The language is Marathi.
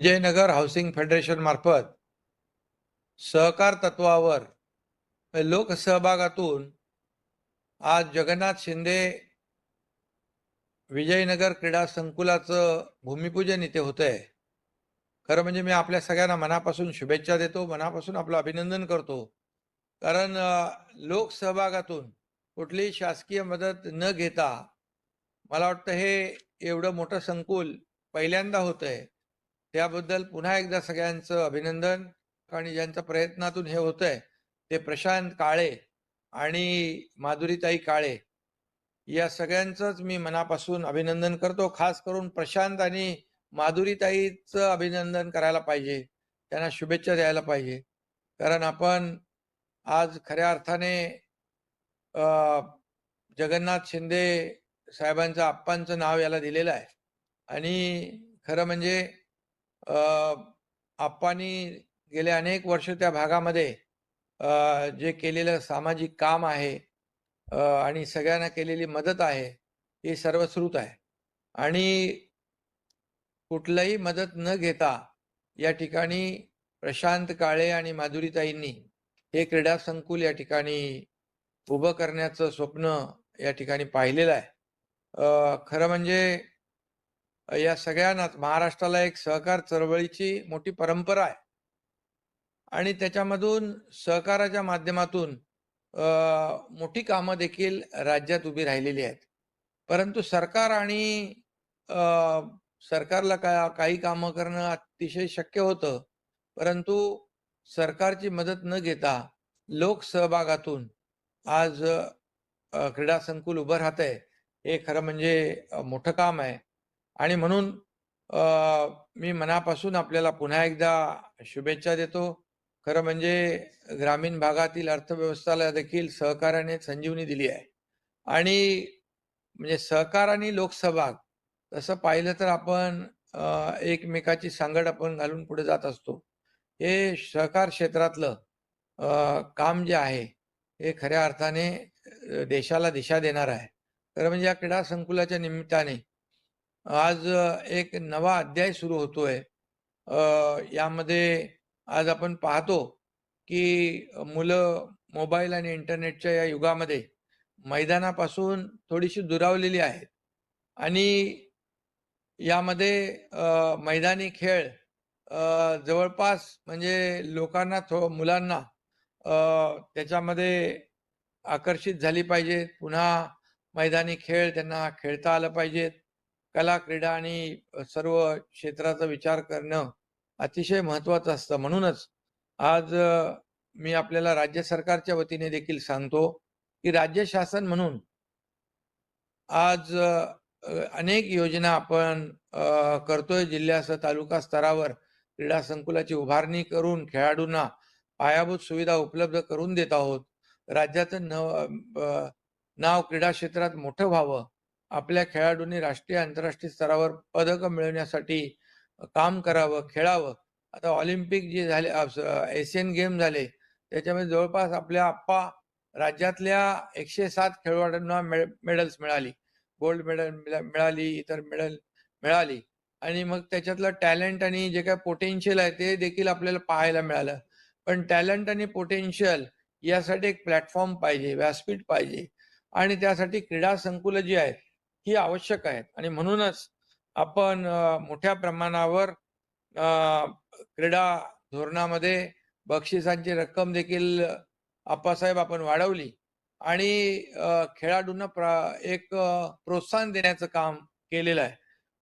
विजयनगर हाऊसिंग फेडरेशन मार्फत सहकार तत्वावर लोकसहभागातून आज जगन्नाथ शिंदे विजयनगर क्रीडा संकुलाचं भूमिपूजन इथे होत आहे खरं म्हणजे मी आपल्या सगळ्यांना मनापासून शुभेच्छा देतो मनापासून आपलं अभिनंदन करतो. कारण लोकसहभागातून कुठलीही शासकीय मदत न घेता मला वाटतं हे एवढं मोठं संकुल पहिल्यांदा होत आहे त्याबद्दल पुन्हा एकदा सगळ्यांचं अभिनंदन. आणि ज्यांच्या प्रयत्नातून हे होत आहे ते प्रशांत काळे आणि माधुरीताई काळे. या सगळ्यांचंच मी मनापासून अभिनंदन करतो. खास करून प्रशांत आणि माधुरीताईचं अभिनंदन करायला पाहिजे. त्यांना शुभेच्छा द्यायला पाहिजे. कारण आपण आज खऱ्या अर्थाने जगन्नाथ शिंदे साहेबांचं आप्पांचं नाव याला दिलेलं आहे. आणि खरं म्हणजे आप्पांनी गेले अनेक वर्ष त्या भागामध्ये जे केलेलं सामाजिक काम आहे आणि सगळ्यांना केलेली मदत आहे ही सर्वश्रुत आहे. आणि कुठलाही मदत न घेता या ठिकाणी प्रशांत काळे आणि माधुरीताईंनी हे क्रीडा संकुल या ठिकाणी उभं करण्याचं स्वप्न या ठिकाणी पाहिलेलं आहे. खरं म्हणजे या सगळ्यांनाच महाराष्ट्राला एक सहकार चळवळीची मोठी परंपरा आहे. आणि त्याच्यामधून सहकाराच्या माध्यमातून मोठी कामं देखील राज्यात उभी राहिलेली आहेत. परंतु सरकार आणि सरकारला का काही कामं करणं अतिशय शक्य होतं. परंतु सरकारची मदत न घेता लोकसहभागातून आज क्रीडा संकुल उभं राहत आहे हे खरं म्हणजे मोठं काम आहे. आणि म्हणून मी मनापासून आपल्याला पुन्हा एकदा शुभेच्छा देतो. खरं म्हणजे ग्रामीण भागातील अर्थव्यवस्थेला देखील सहकार्याने संजीवनी दिली आहे. आणि म्हणजे सहकार आणि लोकसहभाग तसं पाहिलं तर आपण एकमेकाची सांगड आपण घालून पुढे जात असतो. हे सहकार क्षेत्रातलं काम जे आहे हे खऱ्या अर्थाने देशाला दिशा देणार आहे. खरं म्हणजे या क्रीडा संकुलाच्या निमित्ताने आज एक नवा अध्याय सुरू होतोय. यामध्ये आज आपण पाहतो की मुलं मोबाईल आणि इंटरनेटच्या या युगामध्ये मैदानापासून थोडीशी दुरावलेली आहेत. आणि यामध्ये मैदानी खेळ जवळपास म्हणजे लोकांना थो मुलांना त्याच्यामध्ये आकर्षित झाली पाहिजेत. पुन्हा मैदानी खेळ त्यांना खेळता आलं पाहिजेत. कला क्रीडा आणि सर्व क्षेत्राचा विचार करणं अतिशय महत्वाचं असतं. म्हणूनच आज मी आपल्याला राज्य सरकारच्या वतीने देखील सांगतो की राज्य शासन म्हणून आज अनेक योजना आपण करतोय. जिल्ह्यासह तालुका स्तरावर क्रीडा संकुलाची उभारणी करून खेळाडूंना पायाभूत सुविधा उपलब्ध करून देत आहोत. राज्याचं नव नाव क्रीडा क्षेत्रात मोठं व्हावं. आपल्या खेळाडूंनी राष्ट्रीय आंतरराष्ट्रीय स्तरावर पदक मिळवण्यासाठी काम करावं खेळावं. आता ऑलिम्पिक जे झाले एशियन गेम झाले त्याच्यामध्ये जवळपास आपल्या आप्पा राज्यातल्या एकशे सात खेळाडूंना मेडल्स मिळाली. गोल्ड मेडल मिळाली इतर मेडल मिळाली. आणि मग त्याच्यातलं टॅलेंट आणि जे काय पोटेन्शियल आहे ते देखील आपल्याला पाहायला मिळालं. पण टॅलेंट आणि पोटेन्शियल यासाठी एक प्लॅटफॉर्म पाहिजे व्यासपीठ पाहिजे. आणि त्यासाठी क्रीडा संकुलं जी आहेत ही आवश्यक आहेत. आणि म्हणूनच आपण मोठ्या प्रमाणावर क्रीडा धोरणामध्ये बक्षिसांची रक्कम देखील आप्पासाहेब आपण वाढवली. आणि खेळाडूंना प्रा एक प्रोत्साहन देण्याचं काम केलेलं आहे.